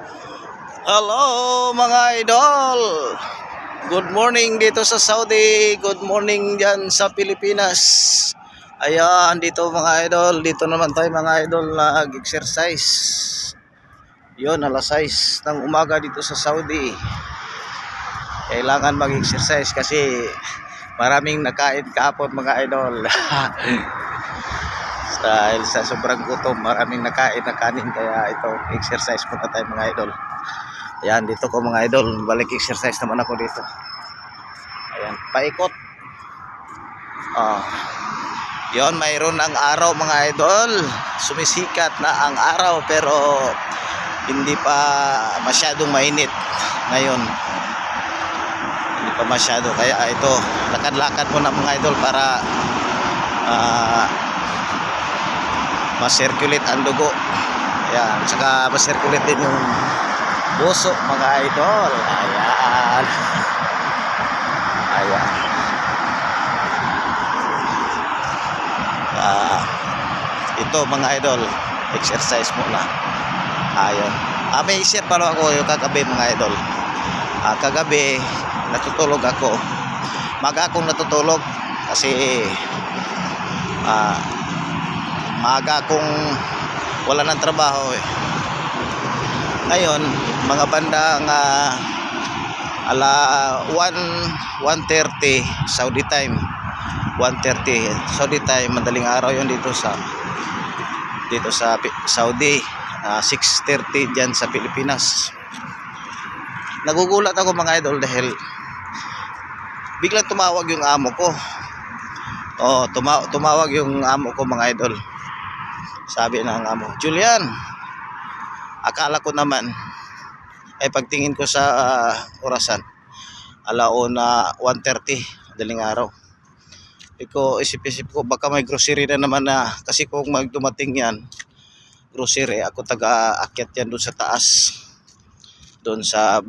Hello mga idol! Good morning dito sa Saudi. Good morning dyan sa Pilipinas. Ayan, dito mga idol. Dito naman tayo mga idol nag-exercise. Yun, alas 6 ng umaga dito sa Saudi. Kailangan mag-exercise kasi maraming nakain kahapon mga idol. Dahil sa sobrang gutom, maraming nakain na kanin. Kaya ito, exercise muna tayo mga idol. Ayan, dito ko mga idol. Balik exercise naman ako dito. Ayan, paikot. Oh. Yon, mayroon ang araw mga idol. Sumisikat na ang araw pero hindi pa masyadong mainit ngayon. Hindi pa masyado. Kaya ito, lakad-lakad muna mga idol para ah, ma-circulate ang dugo. Ayan, saka ma-circulate din yung puso mga idol. Ayan. Ayan. Ah, ito mga idol, exercise muna. Ayan. Ah, may share pa lang ako yung kagabi mga idol. Ah, kagabi, natutulog ako. Maga akong natutulog kasi ah, maaga akong wala ng trabaho eh. Ngayon, mga bandang uh, ala 1 1:30 Saudi time. 1:30 Saudi time, madaling araw 'yon dito sa dito sa Saudi. Ah, 6:30 diyan sa Pilipinas. Nagugulat ako mga idol dahil biglang tumawag yung amo ko. Oh, tuma- tumawag yung amo ko mga idol. Sabi ng amo, Julian, akala ko naman ay pagtingin ko sa ah, orasan alauna 1.30 daling araw. Iko isip-isip ko baka may grocery na naman na kasi kung magdumating yan grocery ako taga akyat yan doon sa taas doon sa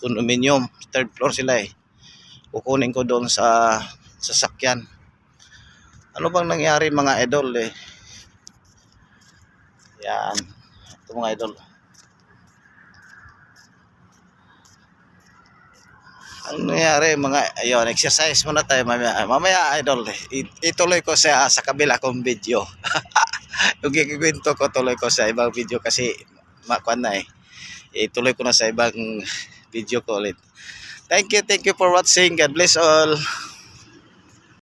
condominium third floor sila eh. Kukunin ko doon sa sasakyan. Ano bang nangyari mga idol eh yan. Ito mga idol. Ang nangyari? Mga ayun exercise muna tayo mamaya, mamaya idol it- ituloy ko sa sa kabila kong video. Yung kikikwento ko tuloy ko sa ibang video kasi makuan na eh. Ituloy ko na sa ibang video ko ulit. Thank you thank you for watching. God bless all